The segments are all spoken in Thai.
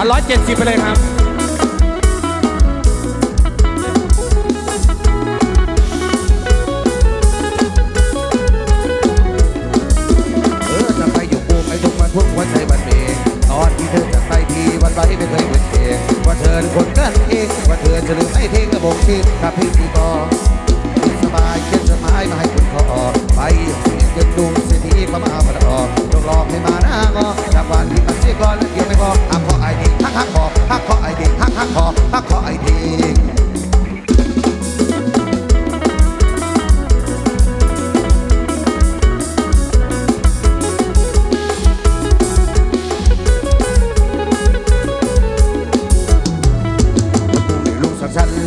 เอาร้อยเจ็ดสิบไปเลยครับเออจะไปอยู่กูไปทุกวันทุกวันใจวันเมงตอนที่เธอจะไปทีวันไปไม่เคยเป็นเองว่าเธอเป็นคนกันเองว่าเธอจะลืมไม่ทิ้งกระบบชีพถ้าพี่ตีต่อสบายให้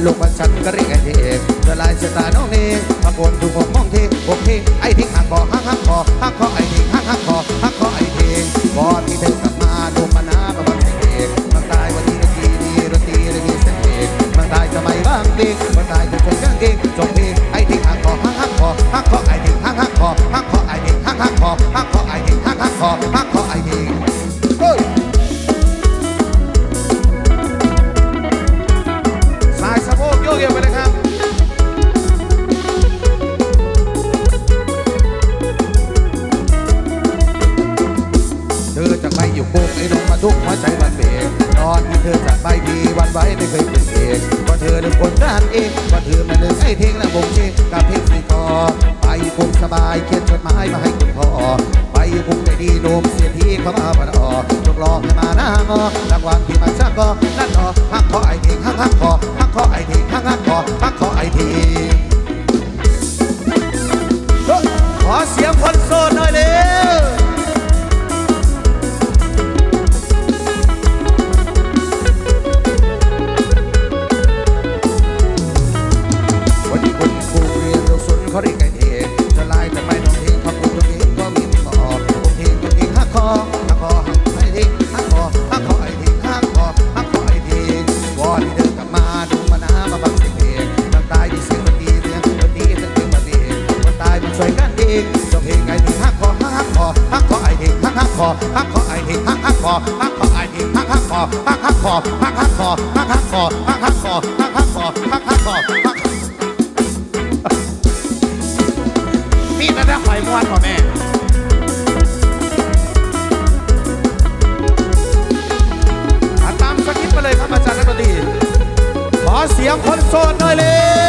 ลูกมันฉันก็เรียกไอ้เทงละลายสตาน้องนี่มาบนถูกผมมองเทโอเคไอ้ทิ้งหักคอหักหักคอหักคอไอ้ทิ้งหักหักคอหักคอไอ้เทิ้งบอที่เธอกลับมาดูมานามาบังเอกมันตายวันนี้ดนตรีดีดนตรีเลยมีเสียงเอกมาตายทำไมบ้างดีมันตายจะเป็นกางเกงจงเพลงไอ้ทิ้ อนที่เธอจะไปดีวันไว้ไม่เคยเป็นเอกว่าเธอเป็นคนด้านเองว่าเธอมันเลือกไอ้เพลงและบ่งเชงกับเพลงสีต่อไปคงสบายเขียนจดหมายมาให้คุณพ่อไปคงใจดีโนมเสียทีเข้ามาบัดออกจงรอให้มาหน้างอรางวัลที่มันชักก็นั่นอหักคอไอ้เพลงหักหักคอหักคอไอ้เพลงหักหักคอหักคอไอ้เพลงขอเสียงคน อหักคอไอ้เทงหักหักคอหักคอไอ้เทงหักหักคอหักหักคอหักหักคอหักหักคอหักหักคอหักหักคอหักหักคอหักมีแต่ถ้าไข่ม้วนกว่าแม่ตามสกิปต์ไปเลยครับอาจารย์นักดนตรีขอเสียงคนโสดหน่อยเร็